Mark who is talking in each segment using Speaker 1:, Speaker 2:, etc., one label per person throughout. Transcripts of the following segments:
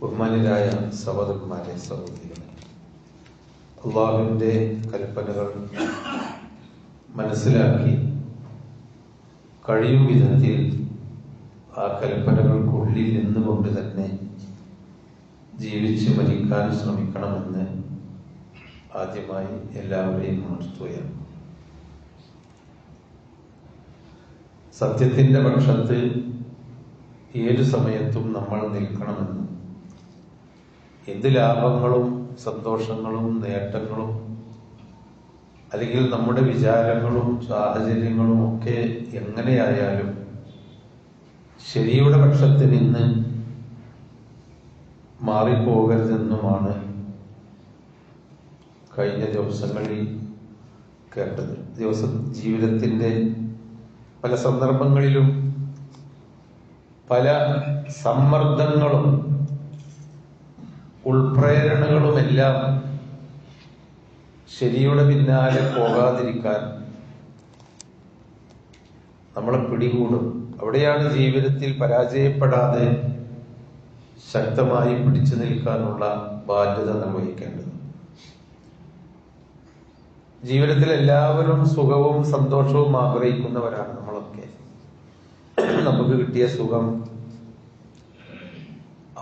Speaker 1: ബഹുമാനരായ സഹോദരന്മാരെ സഹോദരികളെ അള്ളാഹുവിന്റെ കൽപ്പനകൾ മനസ്സിലാക്കി കഴിയും വിധത്തിൽ ആ കൽപ്പനകൾക്കുള്ളിൽ നിന്നുകൊണ്ട് തന്നെ ജീവിച്ച് മരിക്കാൻ ശ്രമിക്കണമെന്ന് ആദ്യമായി എല്ലാവരെയും ഉണർത്തുകയാണ്. സത്യത്തിന്റെ പക്ഷത്ത് ഏത് സമയത്തും നമ്മൾ നിൽക്കണമെന്ന് എന്ത് ലാഭങ്ങളും സന്തോഷങ്ങളും നേട്ടങ്ങളും അല്ലെങ്കിൽ നമ്മുടെ വിചാരങ്ങളും സാഹചര്യങ്ങളും ഒക്കെ എങ്ങനെയായാലും ശരിയുടെ പക്ഷത്ത് നിന്ന് മാറിപ്പോകരുതെന്നുമാണ് കഴിഞ്ഞ ദിവസങ്ങളിൽ കേട്ടത്. ദിവസം ജീവിതത്തിന്റെ പല സന്ദർഭങ്ങളിലും പല സമ്മർദ്ദങ്ങളും ഉൾപ്രേരണകളുമെല്ലാം ശരിയുടെ പിന്നാലെ പോകാതിരിക്കാൻ നമ്മളെ പിടികൂടും. അവിടെയാണ് ജീവിതത്തിൽ പരാജയപ്പെടാതെ ശക്തമായി പിടിച്ചു നിൽക്കാനുള്ള ബാധ്യത നിർവഹിക്കേണ്ടത്. ജീവിതത്തിൽ എല്ലാവരും സുഖവും സന്തോഷവും ആഗ്രഹിക്കുന്നവരാണ് നമ്മളൊക്കെ. നമുക്ക് കിട്ടിയ സുഖം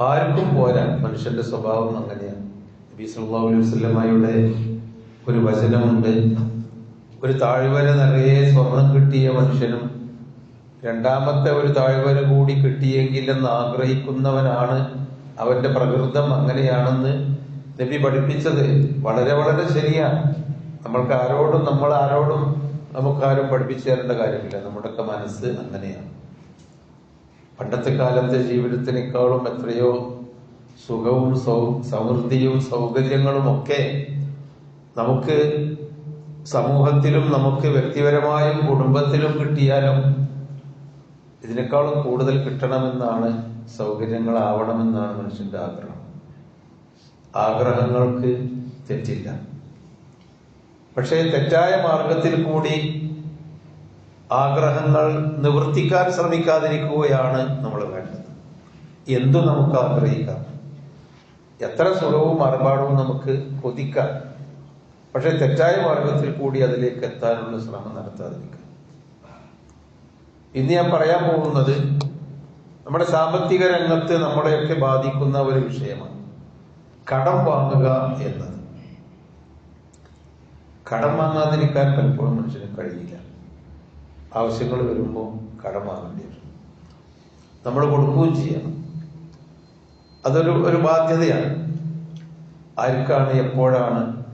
Speaker 1: ആർക്കും പോരാ മനുഷ്യന്റെ സ്വഭാവം അങ്ങനെയാണ്. നബി സല്ലല്ലാഹു അലൈഹി വസല്ലമയുടെ ഒരു വചനമുണ്ട്. ഒരു താഴ്വര നിറയെ സ്വർണം കിട്ടിയ മനുഷ്യനും രണ്ടാമത്തെ ഒരു താഴ്വര കൂടി കിട്ടിയെങ്കിലെന്ന് ആഗ്രഹിക്കുന്നവനാണ് അവന്റെ പ്രകൃതം അങ്ങനെയാണെന്ന് നബി പഠിപ്പിച്ചത് വളരെ വളരെ ശരിയാണ്. നമ്മൾക്ക് ആരോടും നമ്മൾ ആരോടും നമുക്കാരും പഠിപ്പിച്ചു തരേണ്ട കാര്യമില്ല. നമ്മുടെയൊക്കെ മനസ്സ് അങ്ങനെയാണ്. പണ്ടത്തെ കാലത്തെ ജീവിതത്തിനേക്കാളും എത്രയോ സുഖവും സൗ സമൃദ്ധിയും സൗകര്യങ്ങളും ഒക്കെ നമുക്ക് സമൂഹത്തിലും നമുക്ക് വ്യക്തിപരമായും കുടുംബത്തിലും കിട്ടിയാലും ഇതിനേക്കാളും കൂടുതൽ കിട്ടണമെന്നാണ് സൗകര്യങ്ങളാവണമെന്നാണ് മനുഷ്യന്റെ ആഗ്രഹം. ആഗ്രഹങ്ങൾക്ക് തെറ്റില്ല. പക്ഷേ തെറ്റായ മാർഗത്തിൽ കൂടി ആഗ്രഹങ്ങൾ നിവർത്തിക്കാൻ ശ്രമിക്കാതിരിക്കുകയാണ് നമ്മൾ വേണ്ടത്. എന്തു നമുക്ക് ആഗ്രഹിക്കാം? എത്ര സുഖവും അറപാടവും നമുക്ക് കൊതിക്കാം. പക്ഷെ തെറ്റായ മാർഗത്തിൽ കൂടി അതിലേക്ക് എത്താനുള്ള ശ്രമം നടത്താതിരിക്കുക ഇന്ന് ഞാൻ പറയാൻ പോകുന്നത് നമ്മുടെ സാമ്പത്തിക രംഗത്ത് നമ്മളെയൊക്കെ ബാധിക്കുന്ന ഒരു വിഷയമാണ്. കടം വാങ്ങുക എന്നത്. കടം വാങ്ങാതിരിക്കാൻ പലപ്പോഴും മനുഷ്യന് കഴിയില്ല. ആവശ്യങ്ങൾ വരുമ്പോൾ കടം വാങ്ങേണ്ടി വരും. നമ്മൾ കൊടുക്കുകയും ചെയ്യണം. അതൊരു ഒരു ബാധ്യതയാണ്. ആർക്കാണ് എപ്പോഴാണ്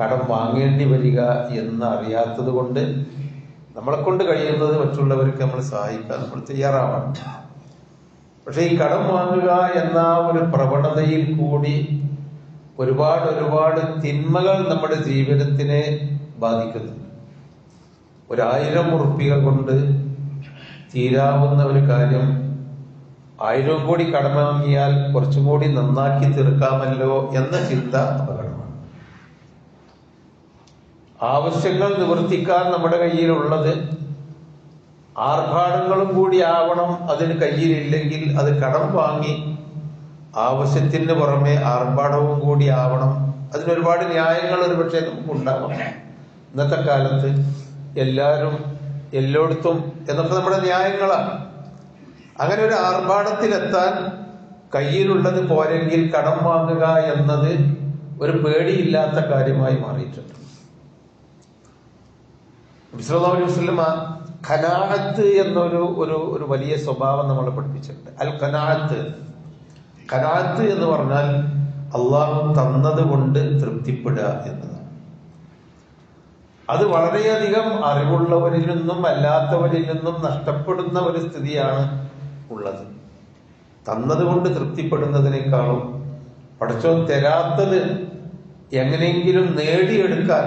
Speaker 1: കടം വാങ്ങേണ്ടി വരിക എന്ന് അറിയാത്തത് കൊണ്ട് നമ്മളെ കൊണ്ട് കഴിയുന്നത് മറ്റുള്ളവർക്ക് നമ്മൾ സഹായിക്കാൻ നമ്മൾ തയ്യാറാവണം. പക്ഷെ ഈ കടം വാങ്ങുക എന്ന ഒരു പ്രവണതയിൽ കൂടി ഒരുപാട് ഒരുപാട് തിന്മകൾ നമ്മുടെ ജീവിതത്തിനെ ബാധിക്കുന്നുണ്ട്. ഒരായിരം ഉറുപ്പിക കൊണ്ട് തീരാവുന്ന ഒരു കാര്യം ആയിരം കോടി കടം വാങ്ങിയാൽ കുറച്ചും കൂടി നന്നാക്കി തീർക്കാമല്ലോ എന്ന ചിന്ത അപകടമാണ്. ആവശ്യങ്ങൾ നിവർത്തിക്കാൻ നമ്മുടെ കയ്യിലുള്ളത് ആർഭാടങ്ങളും കൂടി ആവണം അതിന് കയ്യിലില്ലെങ്കിൽ അത് കടം വാങ്ങി ആവശ്യത്തിന് പുറമെ ആർഭാടവും കൂടി ആവണം. അതിനൊരുപാട് ന്യായങ്ങൾ ഒരു പക്ഷേ നമുക്ക് ഉണ്ടാവാം ഇന്നത്തെ കാലത്ത് എല്ലാവരും എല്ലായിടത്തും എന്നൊക്കെ നമ്മുടെ ന്യായങ്ങളാണ്. അങ്ങനെ ഒരു ആർഭാടത്തിലെത്താൻ കയ്യിലുള്ളത് പോരെങ്കിൽ കടം വാങ്ങുക എന്നത് ഒരു പേടിയില്ലാത്ത കാര്യമായി മാറിയിട്ടുണ്ട്. വസ്ലമ ഖനാഅത്ത് എന്നൊരു ഒരു ഒരു വലിയ സ്വഭാവം നമ്മളെ പഠിപ്പിച്ചിട്ടുണ്ട്. അൽ ഖനാഹത്ത് ഖനാഹത്ത് എന്ന് പറഞ്ഞാൽ അള്ളാഹു തന്നത് കൊണ്ട് തൃപ്തിപ്പെടുക എന്നതാണ് അത് വളരെയധികം അറിവുള്ളവരിൽ നിന്നും അല്ലാത്തവരിൽ നിന്നും നഷ്ടപ്പെടുന്ന ഒരു സ്ഥിതിയാണ് ഉള്ളത്. തന്നതുകൊണ്ട് തൃപ്തിപ്പെടുന്നതിനേക്കാളും പഠിച്ചോ തരാത്തത് എങ്ങനെയെങ്കിലും നേടിയെടുക്കാൻ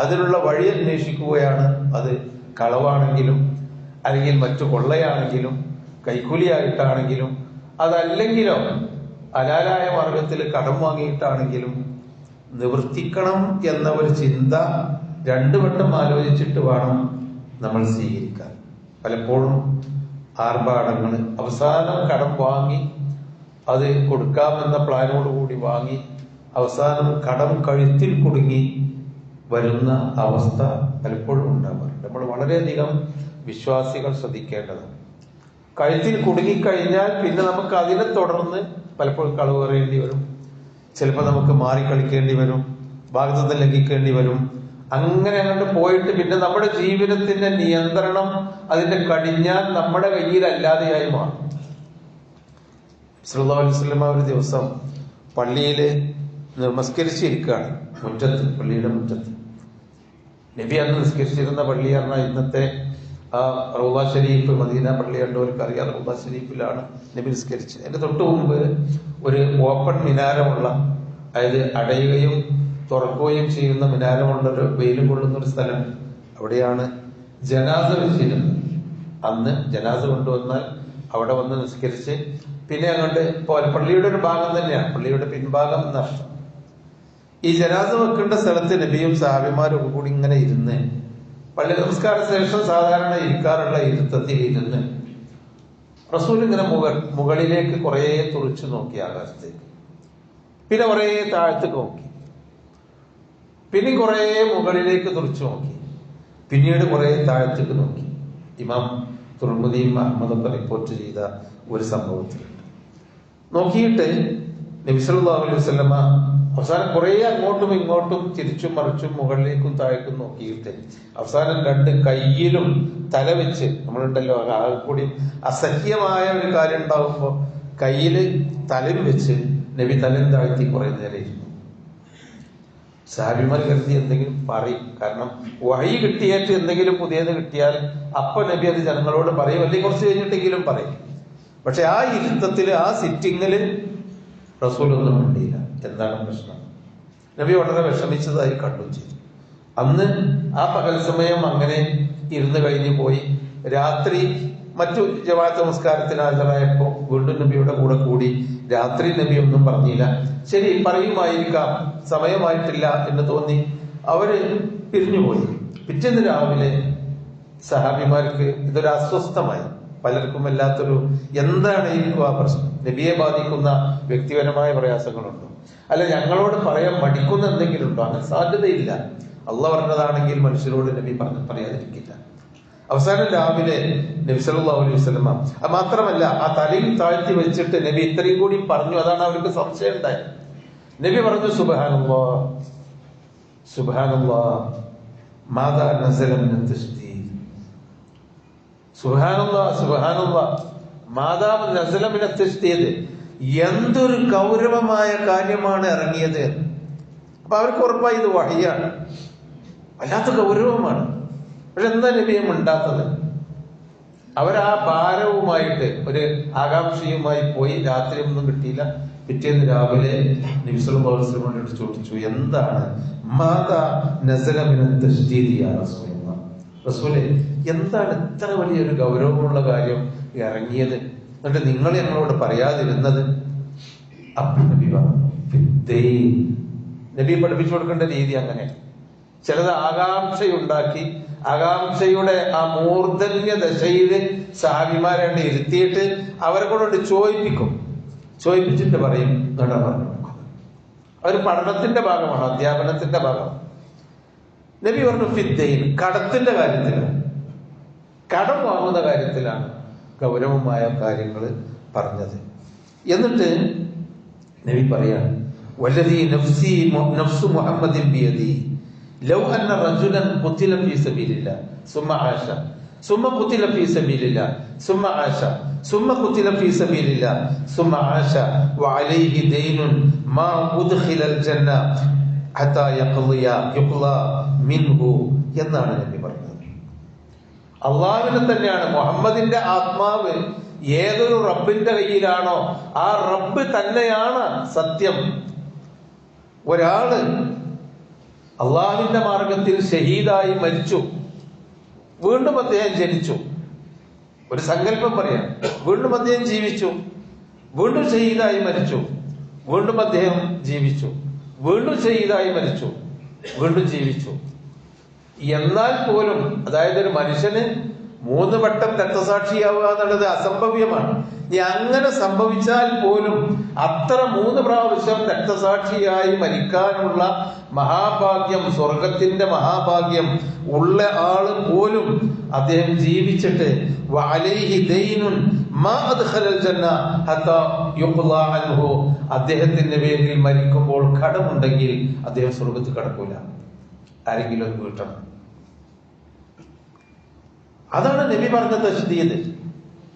Speaker 1: അതിനുള്ള വഴി അന്വേഷിക്കുകയാണ്. അത് കളവാണെങ്കിലും അല്ലെങ്കിൽ മറ്റു കൊള്ളയാണെങ്കിലും കൈക്കൂലിയായിട്ടാണെങ്കിലും അതല്ലെങ്കിലോ അലാലായ മാർഗത്തിൽ കടം വാങ്ങിയിട്ടാണെങ്കിലും നിവർത്തിക്കണം എന്ന ഒരു ചിന്ത രണ്ടു വട്ടം ആലോചിച്ചിട്ട് വേണം നമ്മൾ സ്വീകരിക്കാൻ. പലപ്പോഴും ആർഭാടങ്ങൾ അവസാനം കടം വാങ്ങി അത് കൊടുക്കാമെന്ന പ്ലാനോട് കൂടി വാങ്ങി അവസാനം കടം കഴുത്തിൽ കുടുങ്ങി വരുന്ന അവസ്ഥ പലപ്പോഴും ഉണ്ടാവാറുണ്ട്. നമ്മൾ വളരെയധികം വിശ്വാസികൾ ശ്രദ്ധിക്കേണ്ടതാണ്. കഴുത്തിൽ കുടുങ്ങിക്കഴിഞ്ഞാൽ പിന്നെ നമുക്ക് അതിനെ തുടർന്ന് പലപ്പോഴും കളവ് പറയേണ്ടി വരും. ചിലപ്പോൾ നമുക്ക് മാറി കളിക്കേണ്ടി വരും ഭാഗത്തുനിന്ന് ലംഘിക്കേണ്ടി വരും. അങ്ങനെ അങ്ങോട്ട് പോയിട്ട് പിന്നെ നമ്മുടെ ജീവിതത്തിന്റെ നിയന്ത്രണം അതിന്റെ കടിഞ്ഞാൽ നമ്മുടെ കയ്യിലല്ലാതെയായി മാറും. വസല്ലമ ഒരു ദിവസം പള്ളിയിൽ നമസ്കരിച്ചിരിക്കുകയാണ്. മുറ്റത്ത് പള്ളിയുടെ മുറ്റത്ത്. നബി അന്ന് നിസ്കരിച്ചിരുന്ന പള്ളി പറഞ്ഞാൽ ഇന്നത്തെ ആ റൗദ ഷരീഫ് മദീന പള്ളി കണ്ടവർക്ക് അറിയാം. റൗദ ഷരീഫിലാണ് നബി നിസ്കരിച്ചത്. അതിന്റെ തൊട്ട് മുമ്പ് ഒരു ഓപ്പൺ മിനാരമുള്ള അതായത് അടയുകയും തുറക്കുകയും ചെയ്യുന്ന മിനാരമുള്ളൊരു വെയിലും കൊള്ളുന്ന ഒരു സ്ഥലം അവിടെയാണ് ജനാസ വെച്ചിരുന്നത്. അന്ന് ജനാസ കൊണ്ടുവന്നാൽ അവിടെ വന്ന് നിസ്കരിച്ച് പിന്നെ അങ്ങോട്ട് പള്ളിയുടെ ഒരു ഭാഗം തന്നെയാണ്. പള്ളിയുടെ പിൻഭാഗം നഷ്ടം. ഈ ജനാസ വെക്കേണ്ട സ്ഥലത്ത് നബിയും സാഹിബിമാരും ഒക്കെ കൂടി ഇങ്ങനെ ഇരുന്ന് പള്ളി നമസ്കാര ശേഷം സാധാരണ ഇരിക്കാറുള്ള ഇരുത്തത്തിൽ ഇരുന്ന് റസൂൽ ഇങ്ങനെ മുകൾ മുകളിലേക്ക് കുറേ തുറിച്ചു നോക്കി ആകാശത്തേക്ക്. പിന്നെ കുറേ താഴത്തേക്ക് നോക്കി. പിന്നെ കുറേ മുകളിലേക്ക് തുറച്ചു നോക്കി. പിന്നീട് കുറേ താഴത്തേക്ക് നോക്കി. ഇമാം തുറമുദീം അഹമ്മദൊക്കെ റിപ്പോർട്ട് ചെയ്ത ഒരു സംഭവത്തിലുണ്ട്. നോക്കിയിട്ട് നബിസല്ലാഹു അലൈഹി വസല്ലമ അവസാനം കുറെ അങ്ങോട്ടും ഇങ്ങോട്ടും തിരിച്ചും മറിച്ചും മുകളിലേക്കും താഴേക്കും നോക്കിയിട്ട് അവസാനം രണ്ട് കയ്യിലും തല വെച്ച് നമ്മളുണ്ടല്ലോ ആകെ കൂടി അസഹ്യമായ ഒരു കാര്യം ഉണ്ടാകുമ്പോൾ കയ്യിൽ തലയും വെച്ച് നബി തലയും താഴ്ത്തി കുറെ നേരം ഇരുന്നു. സാബിമാർ കരുതി എന്തെങ്കിലും പറയും. കാരണം വഴി കിട്ടിയേറ്റ് എന്തെങ്കിലും പുതിയത് കിട്ടിയാൽ അപ്പൊ നബി അത് ജനങ്ങളോട് പറയും. അല്ലെങ്കിൽ കുറച്ച് കഴിഞ്ഞിട്ടെങ്കിലും പറയും. പക്ഷെ ആ ഇരുത്തത്തിൽ ആ സിറ്റിങ്ങിൽ റസൂലൊന്നും വേണ്ടിയില്ല എന്താണ് പ്രശ്നം? നബി വളരെ വിഷമിച്ചതായി കണ്ടു ചെയ്തു. അന്ന് ആ പകൽ സമയം അങ്ങനെ ഇരുന്ന് കഴിഞ്ഞു പോയി. രാത്രി മറ്റു ജമാഅത്ത് നമസ്കാരത്തിന് ഹാജരായപ്പോ വീണ്ടും നബിയുടെ കൂടെ കൂടി രാത്രി നബി ഒന്നും പറഞ്ഞില്ല. ശരി പറയുമായിരിക്കാം സമയമായിട്ടില്ല എന്ന് തോന്നി. അവർ പിരിഞ്ഞുപോയി. പിറ്റേന്ന് രാവിലെ സഹാബിമാർക്ക് ഇതൊരു അസ്വസ്ഥമായി. പലർക്കും വല്ലാത്തൊരു എന്താണ് ഈ ആ പ്രശ്നം? നബിയെ ബാധിക്കുന്ന വ്യക്തിപരമായ പ്രയാസങ്ങളുണ്ടോ? അല്ല ഞങ്ങളോട് പറയാൻ മടിക്കുന്ന എന്തെങ്കിലും ഉണ്ടോ? അങ്ങനെ സാധ്യതയില്ല. അള്ള പറഞ്ഞതാണെങ്കിൽ മനുഷ്യരോട് നബി പറഞ്ഞ് പറയാതിരിക്കില്ല. അവസാനം രാവിലെ നബി സല്ലല്ലാഹു അലൈഹി വസല്ലമ മാത്രമല്ല ആ തലയിൽ താഴ്ത്തി വെച്ചിട്ട് നബി ഇത്രയും കൂടി പറഞ്ഞു അതാണ് അവർക്ക് സംശയം ഉണ്ടായത്. നബി പറഞ്ഞു സുബഹാനല്ലാ നസല എന്തൊരു ഗൗരവമായ കാര്യമാണ് ഇറങ്ങിയത്. അപ്പൊ അവർക്ക് ഉറപ്പായി ഇത് വഹിയാണ്. വല്ലാത്ത ഗൗരവമാണ്. പക്ഷെ എന്താ നബിയും ഉണ്ടാത്തത് അവരാ ഭാരവുമായിട്ട് ഒരു ആകാംക്ഷയുമായി പോയി രാത്രി ഒന്നും കിട്ടിയില്ല. പിറ്റേന്ന് രാവിലെ നിമിഷോട് ചോദിച്ചു എന്താണ്? റസൂലെ എന്താണ് ഇത്ര വലിയൊരു ഗൗരവമുള്ള കാര്യം ഇറങ്ങിയത് എന്നിട്ട് നിങ്ങൾ ഞങ്ങളോട് പറയാതിരുന്നത്. നബി പഠിപ്പിച്ചു കൊടുക്കേണ്ട രീതി അങ്ങനെ. ചിലത് ആകാംക്ഷയുണ്ടാക്കി ആകാംക്ഷയുടെ ആ മൂർധന്യ ദശയിൽ സഹാബിമാരെ ഇരുത്തിയിട്ട് അവരെ കൊണ്ട് ചോദിപ്പിക്കും ചോദിപ്പിച്ചിട്ട് പറയും നട പറഞ്ഞു അവർ പഠനത്തിന്റെ ഭാഗമാണ് അധ്യാപനത്തിന്റെ ഭാഗം. നബി പറഞ്ഞു ഫിദ്ദയിൽ കടത്തിന്റെ കാര്യത്തിലാണ്. കടം വാങ്ങുന്ന കാര്യത്തിലാണ് ഗൗരവമായ കാര്യങ്ങൾ പറഞ്ഞത്. എന്നിട്ട് നബി പറയാണ് വല്ലതി നഫ്സി നഫ്സു മുഹമ്മദിൻ ബിയദി. ലൗ അന്ന റജുലൻ ഖുതില ഫീ സബീലില്ലാ. സുമ്മ ആശ. സുമ്മ ഖുതില ഫീ സബീലില്ലാ. സുമ്മ ആശ. സുമ്മ ഖുതില ഫീ സബീലില്ലാ. സുമ്മ ആശ. വഅലൈഹി ദൈനുൻ മാ ഉദ്ഖിലൽ ജന്ന ഹത്താ യഖ്ളിയ യുഖ്ള മിൻഹു എന്നാണ് നബി പറഞ്ഞത്. അള്ളാഹുവിനെ തന്നെയാണ് മുഹമ്മദിന്റെ ആത്മാവ് ഏതൊരു റബ്ബിന്റെ കയ്യിലാണോ ആ റബ്ബ് തന്നെയാണ് സത്യം. ഒരാൾ അള്ളാഹുവിന്റെ മാർഗത്തിൽ ഷഹീദായി മരിച്ചു. വീണ്ടും അദ്ദേഹം ജനിച്ചു. ഒരു സങ്കല്പം പറയാം. വീണ്ടും അദ്ദേഹം ജീവിച്ചു. വീണ്ടും ഷഹീദായി മരിച്ചു. വീണ്ടും അദ്ദേഹം ജീവിച്ചു. വീണ്ടും ഷഹീദായി മരിച്ചു. വീണ്ടും ജീവിച്ചു. എന്നാൽ പോലും അതായത് ഒരു മനുഷ്യന് മൂന്ന് വട്ടം രക്തസാക്ഷിയാവുക എന്നുള്ളത് അസംഭവ്യമാണ്. ഇനി അങ്ങനെ സംഭവിച്ചാൽ പോലും അത്ര മൂന്ന് പ്രാവശ്യം രക്തസാക്ഷിയായി മരിക്കാനുള്ള മഹാഭാഗ്യം സ്വർഗത്തിന്റെ മഹാഭാഗ്യം ഉള്ള ആൾ പോലും അദ്ദേഹം ജീവിച്ചിട്ട് അദ്ദേഹത്തിന്റെ പേരിൽ മരിക്കുമ്പോൾ കടമുണ്ടെങ്കിൽ അദ്ദേഹം സ്വർഗത്തിൽ കടക്കൂല. ആരെങ്കിലും വീട്ടണം. അതാണ് നബി പറഞ്ഞ തസ്ദീദ്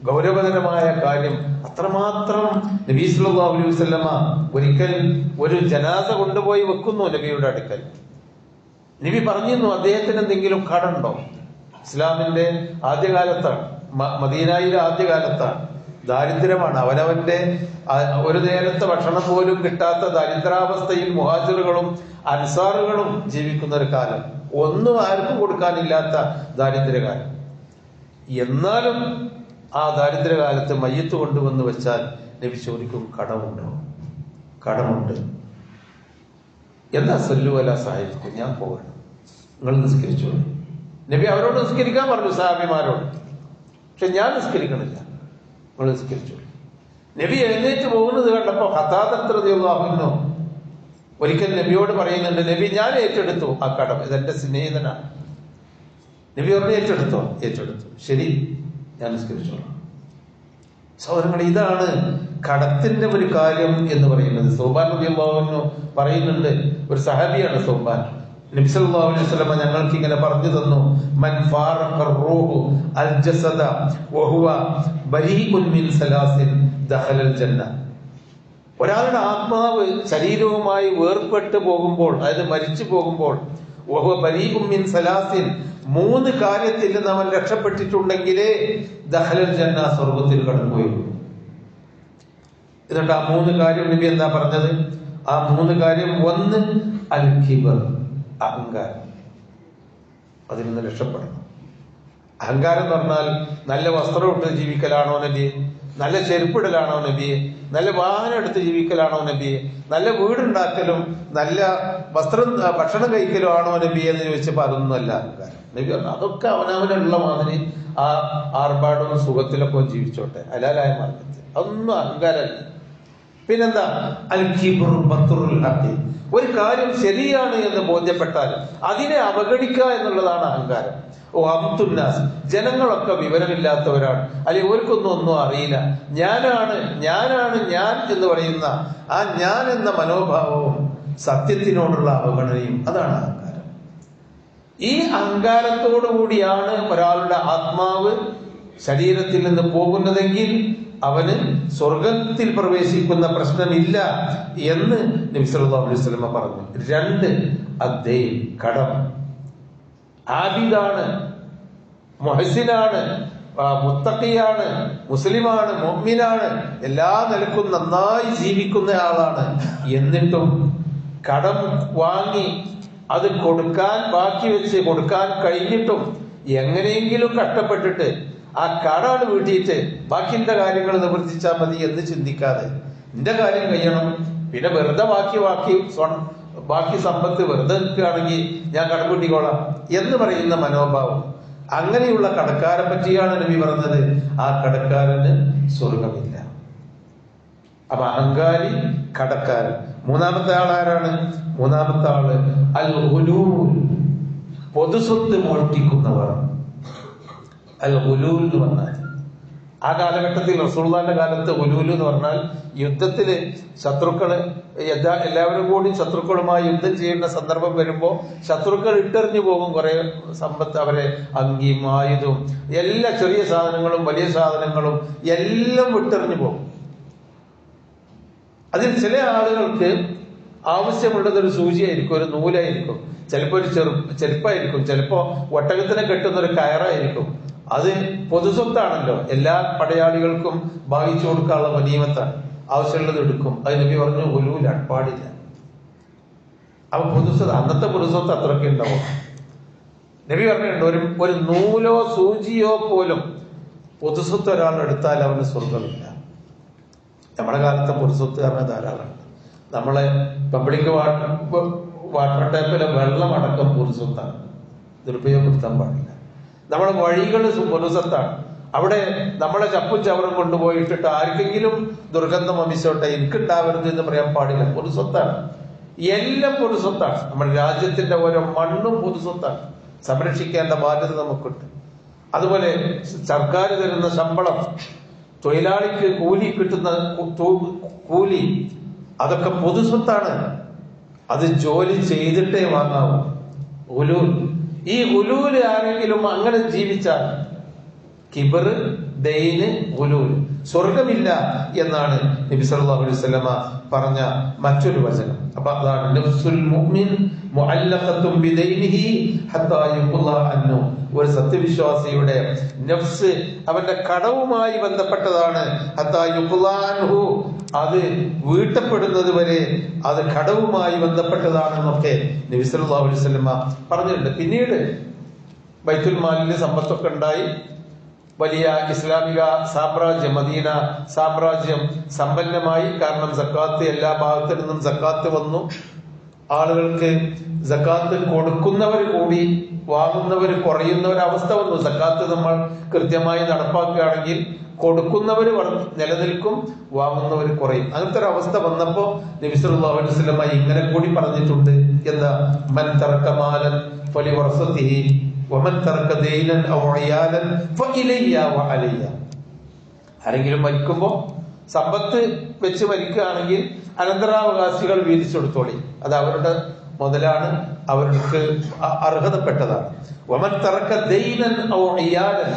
Speaker 1: ഗൗരവകരമായ കാര്യം. അത്രമാത്രം നബി സല്ലല്ലാഹു അലൈഹി വസല്ലമ ഒരിക്കൽ ഒരു ജനാസ കൊണ്ടുപോയി വെക്കുന്നു നബിയുടെ അടുക്കൽ. നബി പറഞ്ഞിരുന്നു അദ്ദേഹത്തിന് എന്തെങ്കിലും കടണ്ടോ ഇസ്ലാമിന്റെ ആദ്യകാലത്താണ് മദീനായിലെ ആദ്യകാലത്താണ്. ദാരിദ്ര്യമാണ്. അവനവന്റെ ഒരു നേരത്തെ ഭക്ഷണം പോലും കിട്ടാത്ത ദരിദ്രാവസ്ഥയിൽ മുഹാജിറുകളും അൻസാറുകളും ജീവിക്കുന്ന ഒരു കാലം. ഒന്നും ആർക്കും കൊടുക്കാനില്ലാത്ത ദാരിദ്ര്യകാലം. എന്നാലും ആ ദാരിദ്ര്യകാലത്ത് മയ്യത്ത് കൊണ്ടുവന്ന് വെച്ചാൽ നബി ചോദിക്കും കടമുണ്ടോ? കടമുണ്ട്. എന്നാ സല്ലു അല സാഹിബ് ഞാൻ പോകണം. നിങ്ങൾ നിസ്കരിച്ചു നബി അവരോട് നിസ്കരിക്കാൻ പറഞ്ഞു സാഹിബിമാരോട്. പക്ഷെ ഞാൻ നിസ്കരിക്കണില്ല. നിങ്ങൾ നിസ്കരിച്ചു നബി എഴുന്നേറ്റ് പോകുന്നത് കണ്ടപ്പോ ഹത്താതന്ത്രതയുള്ളാഹുന്നു ഒരിക്കൽ നബിയോട് പറയുന്നുണ്ട് നബി ഞാൻ ഏറ്റെടുത്തു ആ കടം. ഇതെന്റെ സ്നേഹിതനാണ്. നബി പറഞ്ഞു ഏറ്റെടുത്തോ? ഏറ്റെടുത്തു. ശരി. ഞാൻ നിസ്കരിച്ചോളാം സഹോദരങ്ങൾ ഇതാണ് കടത്തിന്റെ ഒരു കാര്യം എന്ന് പറയുന്നത്. സോബാൻ നബി പറയുന്നുണ്ട് ഒരു സഹാബിയാണ് സോബാൻ. അലൈഹി ഞങ്ങൾക്ക് ഇങ്ങനെ പറഞ്ഞു തന്നു മൻ അൽ ജസദ മിൻ ദഖലൽ ജന്ന ഒരാളുടെ ആത്മാവ് ശരീരവുമായി വേർപെട്ട് പോകുമ്പോൾ അതായത് മരിച്ചു പോകുമ്പോൾ മൂന്ന് കാര്യത്തിൽ അവൻ രക്ഷപ്പെട്ടിട്ടുണ്ടെങ്കിലേ ദഹലൽ ജന്ന സ്വർഗത്തിൽ കടന്നുപോയുള്ളൂ. എന്നിട്ട് ആ മൂന്ന് കാര്യം നബി എന്താ പറഞ്ഞത്? ആ മൂന്ന് കാര്യം ഒന്ന് അൽ ഖിബർ അഹങ്കാരം. അതിൽ നിന്ന് രക്ഷപ്പെടണം. അഹങ്കാരം എന്ന് പറഞ്ഞാൽ നല്ല വസ്ത്രം ഇട്ട് ജീവിക്കലാണോ നബി? നല്ല ചെരുപ്പിടലാണോ നബി? നല്ല വാഹനം എടുത്ത് ജീവിക്കലാണോ നബിയെ നല്ല വീടുണ്ടാക്കലും നല്ല വസ്ത്രം ഭക്ഷണം കഴിക്കലും ആണോ നബി എന്ന് ചോദിച്ചപ്പോൾ അതൊന്നുമല്ല. നബി പറഞ്ഞു അതൊക്കെ അവനവനുള്ള മാതിരി ആ ആർഭാടവും സുഖത്തിലൊക്കെ ജീവിച്ചോട്ടെ. ഹലാലായ മാർഗത്തിൽ. അതൊന്നും അഹങ്കാരമല്ല. പിന്നെന്താ? അൽ ഹഖി ഒരു കാര്യം ശരിയാണ് എന്ന് ബോധ്യപ്പെട്ടാൽ അതിനെ അവഗണിക്കുക എന്നുള്ളതാണ് അഹങ്കാരം. ഓ അബ്ദുല്ലാസ് ജനങ്ങളൊക്കെ വിവരമില്ലാത്തവരാണ്. അല്ലെങ്കിൽ അവർക്കൊന്നും ഒന്നും അറിയില്ല. ഞാനാണ് ഞാനാണ് ഞാൻ എന്ന് പറയുന്ന ആ ഞാൻ എന്ന മനോഭാവവും സത്യത്തിനോടുള്ള അവഗണനയും അതാണ് അഹങ്കാരം. ഈ അഹങ്കാരത്തോടു കൂടിയാണ് ഒരാളുടെ ആത്മാവ് ശരീരത്തിൽ നിന്ന് പോകുന്നതെങ്കിൽ അവന് സ്വർഗത്തിൽ പ്രവേശിക്കുന്ന പ്രശ്നമില്ല എന്ന് നബി സല്ലല്ലാഹു അലൈഹി പറഞ്ഞു. രണ്ട് അദ്ദേഹം കടം. ആബിദാണ് മൊഹസിനാണ് മുത്തക്കിയാണ് മുസ്ലിമാണ് മൊമ്മിനാണ് എല്ലാ നിലക്കും നന്നായി ജീവിക്കുന്ന ആളാണ്. എന്നിട്ടും കടം വാങ്ങി അത് കൊടുക്കാൻ ബാക്കി വെച്ച് കൊടുക്കാൻ കഴിഞ്ഞിട്ടും എങ്ങനെയെങ്കിലും കഷ്ടപ്പെട്ടിട്ട് ആ കാടാണ് വീട്ടിയിട്ട് ബാക്കിന്റെ കാര്യങ്ങൾ നിവർത്തിച്ചാൽ മതി എന്ന് ചിന്തിക്കാതെ. എന്റെ കാര്യം കഴിയണം. പിന്നെ വെറുതെ ബാക്കി ബാക്കി ബാക്കി സമ്പത്ത് വെറുതെ നിൽക്കുകയാണെങ്കിൽ ഞാൻ കടക്കൂട്ടിക്കോളാം എന്ന് പറയുന്ന മനോഭാവം. അങ്ങനെയുള്ള കടക്കാരെ പറ്റിയാണ് നബി പറഞ്ഞത്. ആ കടക്കാരന് സ്വർഗമില്ല അപ്പൊ അഹങ്കാരി കടക്കാരൻ. മൂന്നാമത്തെ ആൾ ആരാണ്? മൂന്നാമത്തെ ആൾ അൽ പൊതുസ്വത്ത് മോഷ്ടിക്കുന്നവർ. അൽ ഗുലൂൽ എന്ന് പറഞ്ഞാൽ. ആ കാലഘട്ടത്തിൽ റസൂൾദാന്റെ കാലത്ത് ഹുലൂൽ എന്ന് പറഞ്ഞാൽ യുദ്ധത്തിൽ ശത്രുക്കൾ യഥാ- എല്ലാവരും കൂടി ശത്രുക്കളുമായി യുദ്ധം ചെയ്യേണ്ട സന്ദർഭം വരുമ്പോൾ ശത്രുക്കൾ ഇട്ടെറിഞ്ഞു പോകും കുറെ സമ്പത്ത് അവരെ അങ്കിയും ആയുധവും. എല്ലാ ചെറിയ സാധനങ്ങളും വലിയ സാധനങ്ങളും എല്ലാം വിട്ടെറിഞ്ഞു പോകും. അതിൽ ചില ആളുകൾക്ക് ആവശ്യമുള്ളത് ഒരു സൂചിയായിരിക്കും ഒരു നൂലായിരിക്കും. ചിലപ്പോൾ ഒരു ചെറു ചെരുപ്പായിരിക്കും. ചിലപ്പോൾ ഒട്ടകത്തിനെ കെട്ടുന്ന ഒരു കയറായിരിക്കും. അത് പൊതുസ്വത്താണല്ലോ. എല്ലാ പടയാളികൾക്കും ഭാഗിച്ചു കൊടുക്കാനുള്ള വനീമത്താണ് ആവശ്യമുള്ളത് എടുക്കും. അത് നബി പറഞ്ഞു ഒലുവില്ല പാടില്ല അപ്പൊ പൊതുസ്വത്ത് അന്നത്തെ പൊതുസ്വത്ത് അത്രയ്ക്ക് ഉണ്ടാവും. നബി പറഞ്ഞിട്ടുണ്ട് ഒരു ഒരു നൂലോ സൂചിയോ പോലും പൊതുസ്വത്ത് ഒരാൾ എടുത്താൽ അവന് സ്വർഗമില്ല നമ്മുടെ കാലത്തെ പൊതുസ്വത്ത് പറഞ്ഞ ധാരാളം. നമ്മളെ പബ്ലിക് വാട്ടർ വാട്ടർ ടാപ്പിലെ വെള്ളം അടക്കം പൊതുസ്വത്താണ്. ദുരുപയോഗപ്പെടുത്താൻ പാടില്ല. നമ്മുടെ വഴികൾ പൊതുസ്വത്താണ് അവിടെ നമ്മളെ ചപ്പും ചവറും കൊണ്ടുപോയിട്ടിട്ട് ആർക്കെങ്കിലും ദുർഗന്ധം വമിച്ചോട്ടെ എനിക്കുണ്ടാവരുത് എന്ന് പറയാൻ പാടില്ല. പൊതുസ്വത്താണ് എല്ലാം പൊതുസ്വത്താണ് നമ്മുടെ രാജ്യത്തിന്റെ ഓരോ മണ്ണും പൊതുസ്വത്താണ് സംരക്ഷിക്കേണ്ട ബാധ്യത നമുക്കുണ്ട്. അതുപോലെ സർക്കാർ തരുന്ന ശമ്പളം തൊഴിലാളിക്ക് കൂലി കിട്ടുന്ന കൂലി അതൊക്കെ പൊതുസ്വത്താണ് അത് ജോലി ചെയ്തിട്ടേ വാങ്ങാവൂ. ഉലൂൽ ഈ ഗുലൂൽ ആരെങ്കിലും അങ്ങനെ ജീവിച്ചാൽ കിബർ ദൈന് ഗുലൂൽ സ്വർഗമില്ല എന്നാണ് നബി സല്ലല്ലാഹു അലൈഹി വസല്ലമ പറഞ്ഞ മറ്റൊരു വചനം. അപ്പൊ അതാണ് നഫ്സുൽ മുഅ്മിൻ മുഅല്ലഖത്തും ബിദൈനിഹി ഹത്താ യുഖ്ലാ അന്നു. ഒരു സത്യവിശ്വാസിയുടെ നഫ്സ് അവന്റെ കടവുമായി ബന്ധപ്പെട്ടതാണ് ഹത്താ യുഖ്ലാ അൻഹു. അത് വീട്ടപ്പെടുന്നത് വരെ അത് കടവുമായി ബന്ധപ്പെട്ടതാണെന്നൊക്കെ നബി സല്ലല്ലാഹു അലൈഹി പറഞ്ഞിട്ടുണ്ട്. പിന്നീട് ബൈത്തുൽ മാലിന് സമ്പത്തൊക്കെ ഉണ്ടായി. വലിയ ഇസ്ലാമിക സാമ്രാജ്യം മദീന സാമ്രാജ്യം സമ്പന്നമായി. കാരണം സക്കാത്ത് എല്ലാ ഭാഗത്തു നിന്നും സക്കാത്ത് വന്നു. ആളുകൾക്ക് സക്കാത്ത് കൊടുക്കുന്നവർ കൂടി വാങ്ങുന്നവർ കുറയുന്ന ഒരു അവസ്ഥ വന്നു. സക്കാത്ത് നമ്മൾ കൃത്യമായി നടപ്പാക്കുകയാണെങ്കിൽ കൊടുക്കുന്നവർ നിലനിൽക്കും വാങ്ങുന്നവർ കുറയും. അങ്ങനത്തെ ഒരു അവസ്ഥ വന്നപ്പോ നബിസ്വല്ലാഹു അലൈഹി വസല്ലമ ഇങ്ങനെ കൂടി പറഞ്ഞിട്ടുണ്ട്. എന്താ? മൻ ഫലി ഔ അയാലൻ ആരെങ്കിലും മരിക്കുമ്പോൾ സമ്പത്ത് വെച്ച് മരിക്കുകയാണെങ്കിൽ അനന്തരാവകാശികൾ വീതിച്ചെടുത്തോളി. അത് അവരുടെ മുതലാണ് അവർക്ക് അർഹതപ്പെട്ടതാണ്. വമൻ തറക്ക ദൈനൻ ഔ അയ്യാലൻ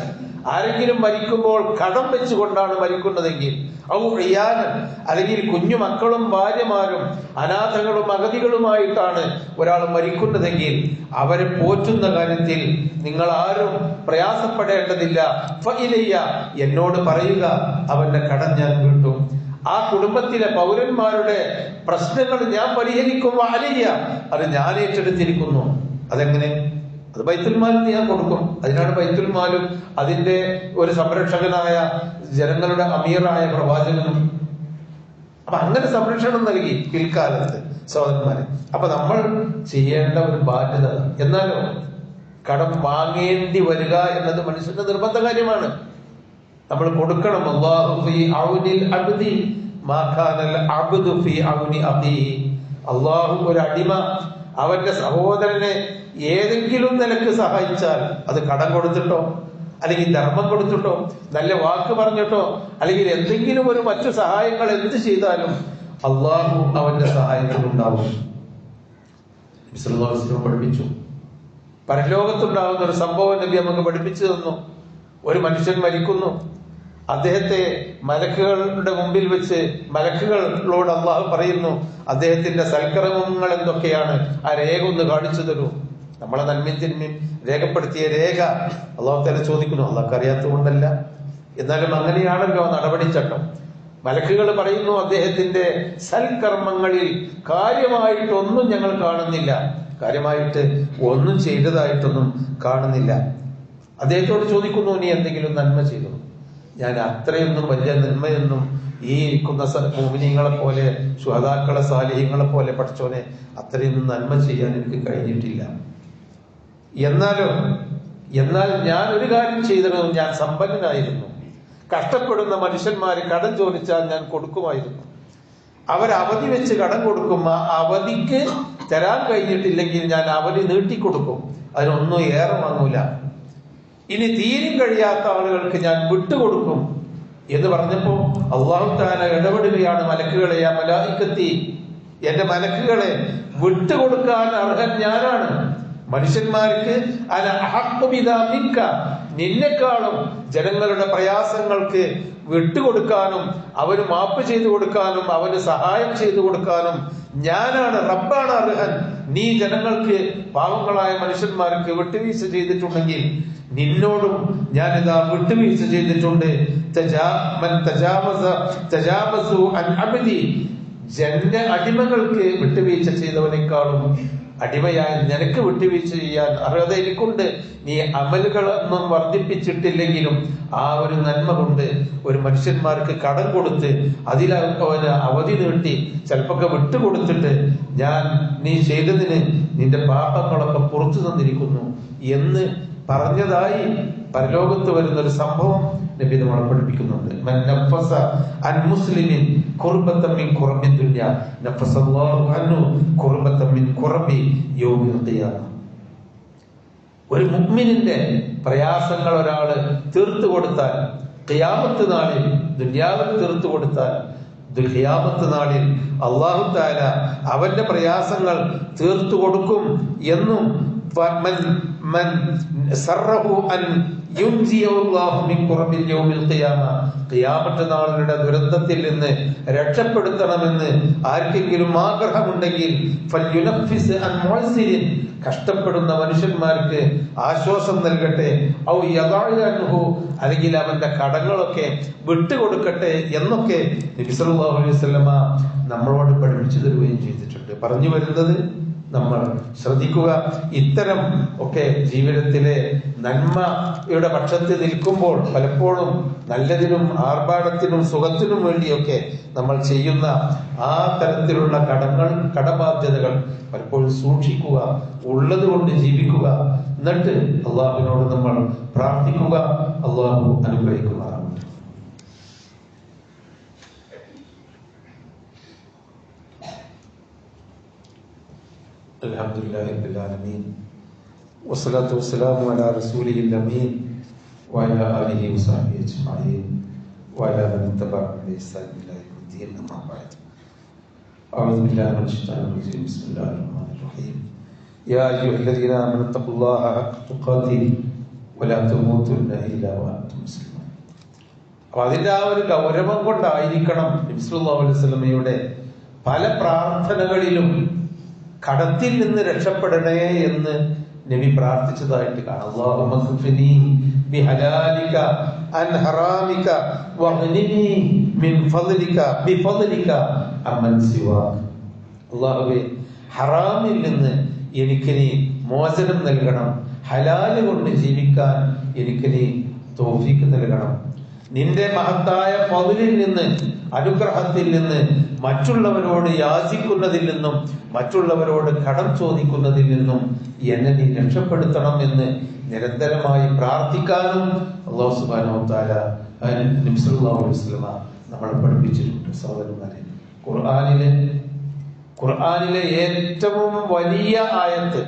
Speaker 1: ആരെങ്കിലും മരിക്കുമ്പോൾ കടം വെച്ചുകൊണ്ടാണ് മരിക്കുന്നതെങ്കിൽ ഔ അയ്യാലൻ അല്ലെങ്കിൽ കുഞ്ഞു മക്കളും ഭാര്യമാരും അനാഥകളും അഗതികളുമായിട്ടാണ് ഒരാൾ മരിക്കുന്നതെങ്കിൽ അവരെ പോറ്റുന്ന കാര്യത്തിൽ നിങ്ങൾ ആരും പ്രയാസപ്പെടേണ്ടതില്ല ഫയിലയ്യ എന്നോട് പറയുക അവന്റെ കടം ഞാൻ വീട്ടും. ആ കുടുംബത്തിലെ പൗരന്മാരുടെ പ്രശ്നങ്ങൾ ഞാൻ പരിഹരിക്കും. അലിയ അത് ഞാൻ ഏറ്റെടുത്തിരിക്കുന്നു. അതെങ്ങനെ? അത് ബൈത്തുൽമാലിന് ഞാൻ കൊടുക്കും. അതിനാണ് ബൈത്തുൽമാലും അതിന്റെ ഒരു സംരക്ഷകനായ ജനങ്ങളുടെ അമീറായ പ്രവാചകനും. അപ്പൊ അങ്ങനെ സംരക്ഷണം നൽകി പിൽക്കാലത്ത് സഹോദരന്മാരെ. അപ്പൊ നമ്മൾ ചെയ്യേണ്ട ഒരു ബാധ്യത എന്നാലോ കടം വാങ്ങേണ്ടി വരിക എന്നത് മനുഷ്യന്റെ നിർബന്ധ കാര്യമാണ്. നമ്മൾ കൊടുക്കണം അള്ളാഹു ഒരു അടിമ അവന്റെ സഹോദരനെ ഏതെങ്കിലും നിലയ്ക്ക് സഹായിച്ചാൽ അത് കടം കൊടുത്തിട്ടോ അല്ലെങ്കിൽ ധർമ്മം കൊടുത്തിട്ടോ നല്ല വാക്ക് പറഞ്ഞിട്ടോ അല്ലെങ്കിൽ എന്തെങ്കിലും ഒരു മറ്റു സഹായങ്ങൾ എന്ത് ചെയ്താലും അള്ളാഹു അവന്റെ വസല്ലം പഠിപ്പിച്ചു. പരലോകത്തുണ്ടാകുന്ന ഒരു സംഭവം നബി നമുക്ക് പഠിപ്പിച്ചു തന്നു. ഒരു മനുഷ്യൻ മരിക്കുന്നു. അദ്ദേഹത്തെ മലക്കുകളുടെ മുമ്പിൽ വെച്ച് മലക്കുകളോട് അള്ളാഹു പറയുന്നു അദ്ദേഹത്തിന്റെ സൽക്കർമ്മങ്ങൾ എന്തൊക്കെയാണ്? ആ രേഖ ഒന്ന് കാണിച്ചു തരൂ. നമ്മളെ നന്മയും തിന്മയും രേഖപ്പെടുത്തിയ രേഖ അള്ളാഹു തന്നെ ചോദിക്കുന്നു. അള്ളാഹ്ക്ക് അറിയാത്തതുകൊണ്ടല്ല. എന്നാലും അങ്ങനെയാണല്ലോ നടപടിച്ചട്ടം മലക്കുകൾ പറയുന്നു അദ്ദേഹത്തിന്റെ സൽക്കർമ്മങ്ങളിൽ കാര്യമായിട്ടൊന്നും ഞങ്ങൾ കാണുന്നില്ല. കാര്യമായിട്ട് ഒന്നും ചെയ്തതായിട്ടൊന്നും കാണുന്നില്ല. അദ്ദേഹത്തോട് ചോദിക്കുന്നു നീ എന്തെങ്കിലും നന്മ ചെയ്തു? ഞാൻ അത്രയൊന്നും വലിയ നിന്മയൊന്നും ഈ ഇരിക്കുന്ന മോമിനിയങ്ങളെ പോലെ ശുഹതാക്കളെ സാലിഹ്യങ്ങളെ പോലെ പഠിച്ചോനെ അത്രയൊന്നും നന്മ ചെയ്യാൻ എനിക്ക് കഴിഞ്ഞിട്ടില്ല. എന്നാലും എന്നാൽ ഞാൻ ഒരു കാര്യം ചെയ്തിരുന്നു. ഞാൻ സമ്പന്നനായിരുന്നു. കഷ്ടപ്പെടുന്ന മനുഷ്യന്മാര് കടം ചോദിച്ചാൽ ഞാൻ കൊടുക്കുമായിരുന്നു. അവർ അവധി വെച്ച് കടം കൊടുക്കും. അവധിക്ക് തരാൻ കഴിഞ്ഞിട്ടില്ലെങ്കിൽ ഞാൻ അവധി നീട്ടിക്കൊടുക്കും. അതിനൊന്നും ഏറെ വാങ്ങൂല. ഇനി തീരും കഴിയാത്ത ആളുകൾക്ക് ഞാൻ വിട്ടുകൊടുക്കും എന്ന് പറഞ്ഞപ്പോ അള്ളാഹു താല ഇടപെടുകയാണ് മലക്കുകളെ ആ മലായിക്കത്തി എന്റെ മലക്കുകളെ വിട്ടുകൊടുക്കാൻ അർഹൻ ഞാനാണ്. മനുഷ്യന്മാർക്ക് അല അഹക്കുമിതാമിക്ക മിക്ക നിന്നെക്കാളും ജനങ്ങളുടെ പ്രയാസങ്ങൾക്ക് വിട്ടുകൊടുക്കാനും അവന് മാപ്പ് ചെയ്തു കൊടുക്കാനും അവന് സഹായം ചെയ്തു കൊടുക്കാനും ഞാനാണ് റബ്ബാണ് അർഹൻ. നീ ജനങ്ങൾക്ക് പാവങ്ങളായ മനുഷ്യന്മാർക്ക് വിട്ടുവീഴ്ച ചെയ്തിട്ടുണ്ടെങ്കിൽ നിന്നോടും ഞാൻ ഇതാ വിട്ടുവീഴ്ച ചെയ്തിട്ടുണ്ട്. ജന്റെ അടിമകൾക്ക് വിട്ടുവീഴ്ച ചെയ്തവനേക്കാളും അടിമയായ നിനക്ക് വിട്ടുവീഴ്ച ചെയ്യാൻ അർഹത എനിക്കുണ്ട്. നീ അമലുകളൊന്നും വർദ്ധിപ്പിച്ചിട്ടില്ലെങ്കിലും ആ ഒരു നന്മ കൊണ്ട് ഒരു മനുഷ്യന്മാർക്ക് കടം കൊടുത്ത് അതിൽ അവന് അവധി നീട്ടി ചിലപ്പോ വിട്ടുകൊടുത്തിട്ട് ഞാൻ നീ ചെയ്തതിന് നിന്റെ പാപങ്ങളൊക്കെ പുറത്തു തന്നിരിക്കുന്നു എന്ന് പറഞ്ഞതായി പരലോകത്ത് വരുന്ന ഒരു സംഭവം നബി നമ്മളെ പഠിപ്പിക്കുന്നുണ്ട്. ഒരു മുഗ്മിനിന്റെ പ്രയാസങ്ങൾ ഒരാൾ തീർത്തു കൊടുത്താൽ ഖിയാമത്ത് നാളിൽ ദുനിയാവിൽ തീർത്തു കൊടുത്താൽ ഖിയാമത്ത് നാളിൽ അള്ളാഹു താല അവന്റെ പ്രയാസങ്ങൾ തീർത്തു കൊടുക്കും എന്നും മൻ سره സറഹു അൻ യുൻജിയല്ലാഹു മിൻ ഖുറബിൽ യൗമിൽ ഖിയാമ. ഖിയാമത്ത് നാളുടെ ദുരന്തത്തിൽ നിന്ന് രക്ഷപ്പെടുത്തണമെന്ന് ആർക്കെങ്കിലും ആഗ്രഹമുണ്ടെങ്കിൽ ഫൽയുനഫിസ് അൻ മുഅസ്സിരിൻ. കഷ്ടപ്പെടുന്ന മനുഷ്യന്മാർക്ക് ആശ്വാസം നൽകട്ടെ. ഔ യദാഅൻഹു അല്ലെങ്കിൽ അവന്റെ കടങ്ങളൊക്കെ വിട്ടുകൊടുക്കട്ടെ എന്നൊക്കെ നബി അലൈഹി വസല്ലമ നമ്മളോട് പഠിപ്പിച്ചു തരുകയും ചെയ്തിട്ടുണ്ട്. പറഞ്ഞു വരുന്നത് നമ്മൾ ശ്രദ്ധിക്കുക. ഇത്തരം ഒക്കെ ജീവിതത്തിലെ നന്മയുടെ പക്ഷത്ത് നിൽക്കുമ്പോൾ പലപ്പോഴും നല്ലതിനും ആർഭാടത്തിനും സുഖത്തിനും വേണ്ടിയൊക്കെ നമ്മൾ ചെയ്യുന്ന ആ തരത്തിലുള്ള കടങ്ങൾ കടബാധ്യതകൾ പലപ്പോഴും സൂക്ഷിക്കുക ഉള്ളത് കൊണ്ട് ജീവിക്കുക. എന്നിട്ട് അള്ളാഹുവിനോട് നമ്മൾ പ്രാർത്ഥിക്കുക. അള്ളാഹു അനുഗ്രഹിക്കുന്നതാണ് الحمد لله رب العالمين والصلاة والسلام على رسوله الأمين وعلى آله وصحبه أجمعين وعلى من اتبعهم بإحسان إلى يوم الدين أما بعد أعوذ بالله من الشيطان الرجيم بسم الله الرحمن الرحيم يا أيها الذين آمنوا اتقوا الله حق تقاته ولا تموتن إلا وأنتم مسلمون അപ്പൊ അതിന്റെ ആ ഒരു ഗൗരവം കൊണ്ടായിരിക്കണം നബിസ്വല്ലാ അലൈഹി സ്വലമയുടെ പല പ്രാർത്ഥനകളിലും കടത്തിൽ നിന്ന് രക്ഷപ്പെടണേ എന്ന് നബി പ്രാർത്ഥിച്ചതായിട്ട് കാണാം. ഹറാമിൽ നിന്ന് എനിക്ക് നീ മോചനം നൽകണം. ഹലാൽ കൊണ്ട് ജീവിക്കാൻ എനിക്ക് നീ തോഫിക്ക് നൽകണം. നിന്റെ മഹത്തായ പതിലിൽ നിന്ന് അനുഗ്രഹത്തിൽ നിന്ന് മറ്റുള്ളവരോട് യാചിക്കുന്നതിൽ നിന്നും മറ്റുള്ളവരോട് കടം ചോദിക്കുന്നതിൽ നിന്നും എന്നെ നീ രക്ഷപ്പെടുത്തണം എന്ന് നിരന്തരമായി പ്രാർത്ഥിക്കാനും അള്ളാഹു സുബാനോ താല വസ്ലമ നമ്മളെ പഠിപ്പിച്ചിട്ടുണ്ട്. സഹോദരന്മാരെ ഖുർആാനിലെ ഖുർആാനിലെ ഏറ്റവും വലിയ ആയത്ത്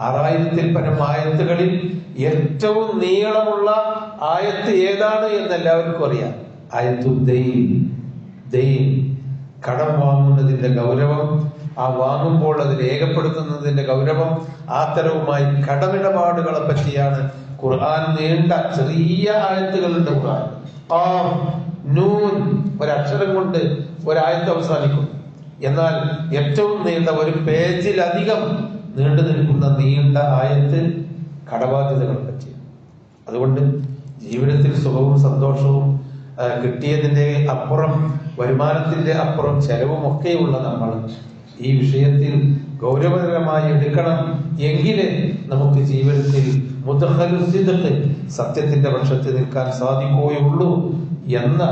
Speaker 1: ആറായിരത്തിൽ പരം ആയത്തുകളിൽ ഏറ്റവും നീളമുള്ള ആയത്ത് ഏതാണ് എന്ന് എല്ലാവർക്കും അറിയാം. ആയത്തു ദൈൻ. കടം വാങ്ങുന്നതിന്റെ ഗൗരവം ആ വാങ്ങുമ്പോൾ അത് രേഖപ്പെടുത്തുന്നതിന്റെ ഗൗരവം ആ തരവുമായി കടമിടപാടുകളെ പറ്റിയാണ് ഖുർആൻ നീണ്ട ചെറിയ ആയത്തുകളുണ്ട് ഖുർആൻ. ആ നൂൻ ഒരക്ഷരം കൊണ്ട് ഒരായത്ത് അവസാനിക്കും. എന്നാൽ ഏറ്റവും നീണ്ട ഒരു പേജിലധികം നീണ്ടു നിൽക്കുന്ന നീണ്ട ആയത്ത് കടബാധ്യതകളെ പറ്റി അതുകൊണ്ട് ജീവിതത്തിൽ സുഖവും സന്തോഷവും കിട്ടിയതിന്റെ അപ്പുറം വരുമാനത്തിന്റെ അപ്പുറം ചെലവും ഒക്കെയുള്ള നമ്മൾ ഈ വിഷയത്തിൽ ഗൗരവകരമായി എടുക്കണം. എങ്കിലേ നമുക്ക് ജീവിതത്തിൽ മുതഹലുസിദത്ത് സത്യത്തിന്റെ പക്ഷത്ത് നിൽക്കാൻ സാധിക്കുകയുള്ളൂ എന്ന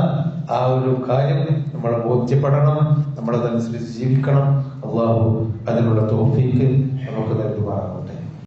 Speaker 1: ആ ഒരു കാര്യം നമ്മൾ ബോധ്യപ്പെടണം. നമ്മളതനുസരിച്ച് ജീവിക്കണം. അള്ളാഹു അതിനുള്ള തോഫീക്ക് നമുക്ക്